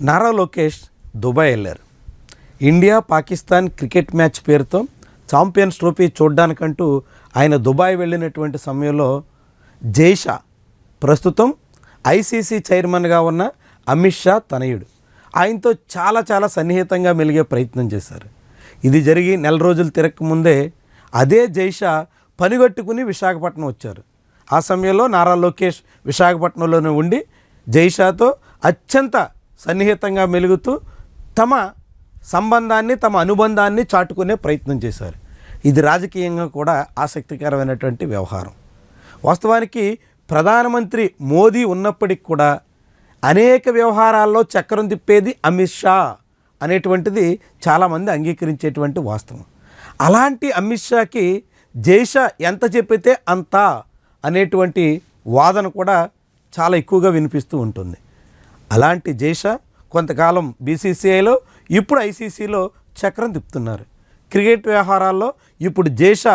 Nara Lokesh Dubai వెళ్ళారు. India Pakistan cricket match పేరుతో champions trophy చూడ్డానికంటూ ఆయన దుబాయ్ వెళ్ళినటువంటి సమయంలో జైషా ప్రస్తుతం ఐసీసీ చైర్మన్గా ఉన్న అమిత్ షా తనయుడు. ఆయనతో చాలా చాలా సన్నిహితంగా మెలిగే ప్రయత్నం చేశారు. ఇది జరిగి నెల రోజులు తిరగకముందే అదే జైషా పనిగట్టుకుని విశాఖపట్నం వచ్చారు. ఆ సమయంలో నారా లోకేష్ విశాఖపట్నంలోనే ఉండి జైషాతో అత్యంత సన్నిహితంగా మెలుగుతూ తమ సంబంధాన్ని తమ అనుబంధాన్ని చాటుకునే ప్రయత్నం చేశారు. ఇది రాజకీయంగా కూడా ఆసక్తికరమైనటువంటి వ్యవహారం. వాస్తవానికి ప్రధానమంత్రి మోదీ ఉన్నప్పటికి కూడా అనేక వ్యవహారాల్లో చక్రం తిప్పేది అమిత్ షా అనేటువంటిది చాలామంది అంగీకరించేటువంటి వాస్తవం. అలాంటి అమిత్ షాకి జైషా ఎంత చెప్పితే అంత అనేటువంటి వాదన కూడా చాలా ఎక్కువగా వినిపిస్తూ ఉంటుంది. అలాంటి జైషా కొంతకాలం బీసీసీఐలో ఇప్పుడు ఐసీసీలో చక్రం తిప్పుతున్నారు. క్రికెట్ వ్యవహారాల్లో ఇప్పుడు జైష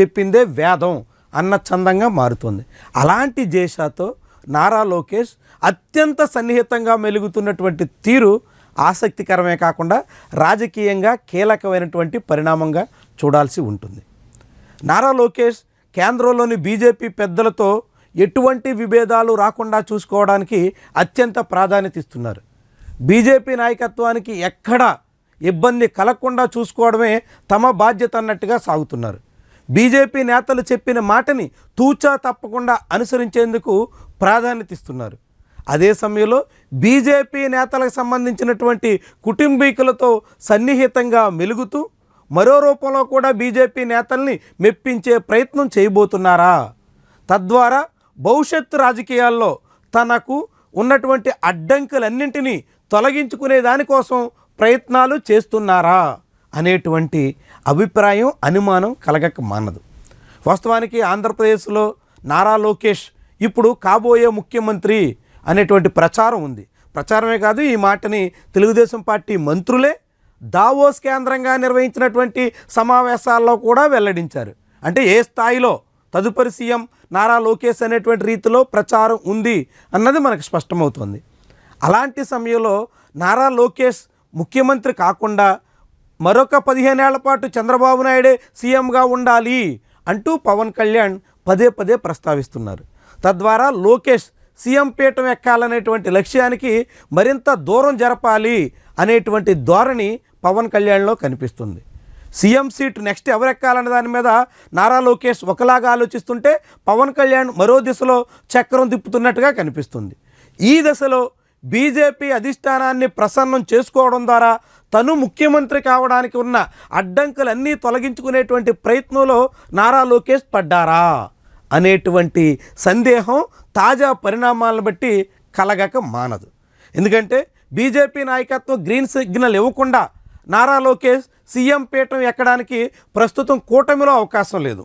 చెప్పిందే వేదం అన్న చందంగా మారుతుంది. అలాంటి జైషాతో నారా లోకేష్ అత్యంత సన్నిహితంగా మెలుగుతున్నటువంటి తీరు ఆసక్తికరమే కాకుండా రాజకీయంగా కీలకమైనటువంటి పరిణామంగా చూడాల్సి ఉంటుంది. నారా లోకేష్ కేంద్రంలోని బీజేపీ పెద్దలతో ఎటువంటి విభేదాలు రాకుండా చూసుకోవడానికి అత్యంత ప్రాధాన్యత ఇస్తున్నారు. బీజేపీ నాయకత్వానికి ఎక్కడ ఇబ్బంది కలగకుండా చూసుకోవడమే తమ బాధ్యత అన్నట్టుగా సాగుతున్నారు. బీజేపీ నేతలు చెప్పిన మాటని తూచా తప్పకుండా అనుసరించేందుకు ప్రాధాన్యత ఇస్తున్నారు. అదే సమయంలో బీజేపీ నేతలకు సంబంధించినటువంటి కుటుంబీకులతో సన్నిహితంగా మెలుగుతూ మరో రూపంలో కూడా బీజేపీ నేతల్ని మెప్పించే ప్రయత్నం చేయబోతున్నారా? తద్వారా భవిష్యత్తు రాజకీయాల్లో తనకు ఉన్నటువంటి అడ్డంకులన్నింటినీ తొలగించుకునే దానికోసం ప్రయత్నాలు చేస్తున్నారా అనేటువంటి అభిప్రాయం అనుమానం కలగక మానదు. వాస్తవానికి ఆంధ్రప్రదేశ్లో నారా లోకేష్ ఇప్పుడు కాబోయే ముఖ్యమంత్రి అనేటువంటి ప్రచారం ఉంది. ప్రచారమే కాదు ఈ మాటని తెలుగుదేశం పార్టీ మంత్రులే దావోస్ కేంద్రంగా నిర్వహించినటువంటి సమావేశాల్లో కూడా వెల్లడించారు. అంటే ఏ స్థాయిలో తదుపరి సీఎం నారా లోకేష్ అనేటువంటి రీతిలో ప్రచారం ఉంది అన్నది మనకు స్పష్టమవుతుంది. అలాంటి సమయంలో నారా లోకేష్ ముఖ్యమంత్రి కాకుండా మరొక పదిహేనేళ్ళ పాటు చంద్రబాబు నాయుడే సీఎంగా ఉండాలి అంటూ పవన్ కళ్యాణ్ పదే పదే ప్రస్తావిస్తున్నారు. తద్వారా లోకేష్ సీఎం పీఠం ఎక్కాలనేటువంటి లక్ష్యానికి మరింత దూరం జరపాలి అనేటువంటి ధోరణి పవన్ కళ్యాణ్లో కనిపిస్తుంది. సీఎం సీట్ నెక్స్ట్ ఎవరు దాని మీద నారా లోకేష్ ఒకలాగా ఆలోచిస్తుంటే పవన్ కళ్యాణ్ మరో దిశలో చక్రం తిప్పుతున్నట్టుగా కనిపిస్తుంది. ఈ దశలో బీజేపీ అధిష్టానాన్ని ప్రసన్నం చేసుకోవడం ద్వారా తను ముఖ్యమంత్రి కావడానికి ఉన్న అడ్డంకులన్నీ తొలగించుకునేటువంటి ప్రయత్నంలో నారా లోకేష్ పడ్డారా అనేటువంటి సందేహం తాజా పరిణామాలను బట్టి కలగక మానదు. ఎందుకంటే బీజేపీ నాయకత్వం గ్రీన్ సిగ్నల్ ఇవ్వకుండా నారా లోకేష్ సీఎం పీఠం ఎక్కడానికి ప్రస్తుతం కూటమిలో అవకాశం లేదు.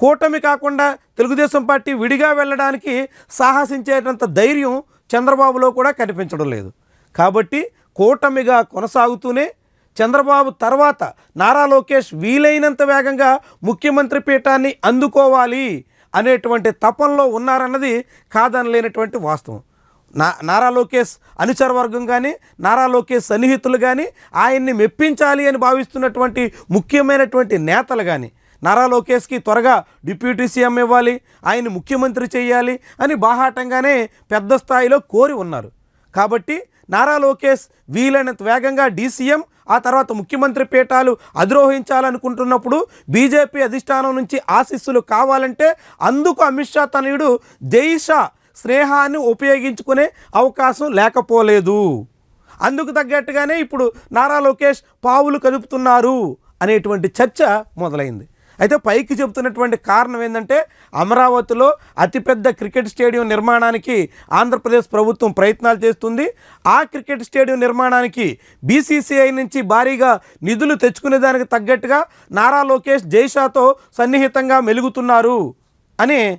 కూటమి కాకుండా తెలుగుదేశం పార్టీ విడిగా వెళ్ళడానికి సాహసించేటంత ధైర్యం చంద్రబాబులో కూడా కనిపించడం లేదు. కాబట్టి కూటమిగా కొనసాగుతూనే చంద్రబాబు తర్వాత నారా లోకేష్ వీలైనంత వేగంగా ముఖ్యమంత్రి పీఠాన్ని అందుకోవాలి అనేటువంటి తపంలో ఉన్నారన్నది కాదనలేనటువంటి వాస్తవం. నా నారా లోకేష్ అనుచర వర్గం కానీ నారా లోకేష్ సన్నిహితులు కానీ ఆయన్ని మెప్పించాలి అని భావిస్తున్నటువంటి ముఖ్యమైనటువంటి నేతలు కానీ నారా లోకేష్కి త్వరగా డిప్యూటీ సీఎం ఇవ్వాలి ఆయన్ని ముఖ్యమంత్రి చేయాలి అని బాహాటంగానే పెద్ద స్థాయిలో కోరి ఉన్నారు. కాబట్టి నారా లోకేష్ వీలైనంత వేగంగా డీసీఎం ఆ తర్వాత ముఖ్యమంత్రి పీఠాలు అధిరోహించాలనుకుంటున్నప్పుడు బీజేపీ అధిష్టానం నుంచి ఆశీస్సులు కావాలంటే అందుకు అమిత్ షా తనయుడు జైషా స్నేహాన్ని ఉపయోగించుకునే అవకాశం లేకపోలేదు. అందుకు తగ్గట్టుగానే ఇప్పుడు నారా లోకేష్ పావులు కదుపుతున్నారు అనేటువంటి చర్చ మొదలైంది. అయితే పైకి చెబుతున్నటువంటి కారణం ఏంటంటే అమరావతిలో అతిపెద్ద క్రికెట్ స్టేడియం నిర్మాణానికి ఆంధ్రప్రదేశ్ ప్రభుత్వం ప్రయత్నాలు చేస్తుంది. ఆ క్రికెట్ స్టేడియం నిర్మాణానికి బీసీసీఐ నుంచి భారీగా నిధులు తెచ్చుకునే దానికి తగ్గట్టుగా నారా లోకేష్ జైషాతో సన్నిహితంగా మెలుగుతున్నారు అని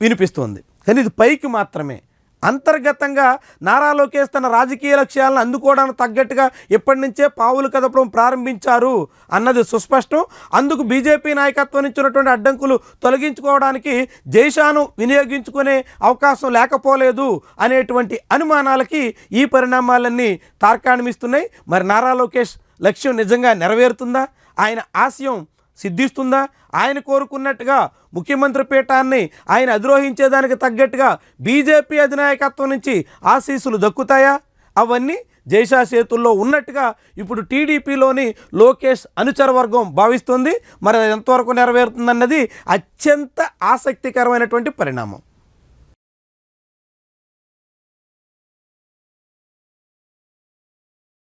వినిపిస్తోంది. కానీ ఇది పైకి మాత్రమే. అంతర్గతంగా నారా లోకేష్ తన రాజకీయ లక్ష్యాలను అందుకోవడానికి తగ్గట్టుగా ఇప్పటి నుంచే పావులు కదపడం ప్రారంభించారు అన్నది సుస్పష్టం. అందుకు బీజేపీ నాయకత్వం నుంచి ఉన్నటువంటి అడ్డంకులు తొలగించుకోవడానికి జైషాను వినియోగించుకునే అవకాశం లేకపోలేదు అనేటువంటి అనుమానాలకి ఈ పరిణామాలన్నీ తార్కాణమిస్తున్నాయి. మరి నారా లోకేష్ లక్ష్యం నిజంగా నెరవేరుతుందా? ఆయన ఆశయం సిద్ధిస్తుందా? ఆయన కోరుకున్నట్టుగా ముఖ్యమంత్రి పీఠాన్ని ఆయన అధిరోహించేదానికి తగ్గట్టుగా బీజేపీ అధినాయకత్వం నుంచి ఆశీస్సులు దక్కుతాయా? అవన్నీ జైషా చేతుల్లో ఉన్నట్టుగా ఇప్పుడు టీడీపీలోని లోకేష్ అనుచర వర్గం భావిస్తుంది. మరి అది ఎంతవరకు నెరవేరుతుందన్నది అత్యంత ఆసక్తికరమైనటువంటి పరిణామం.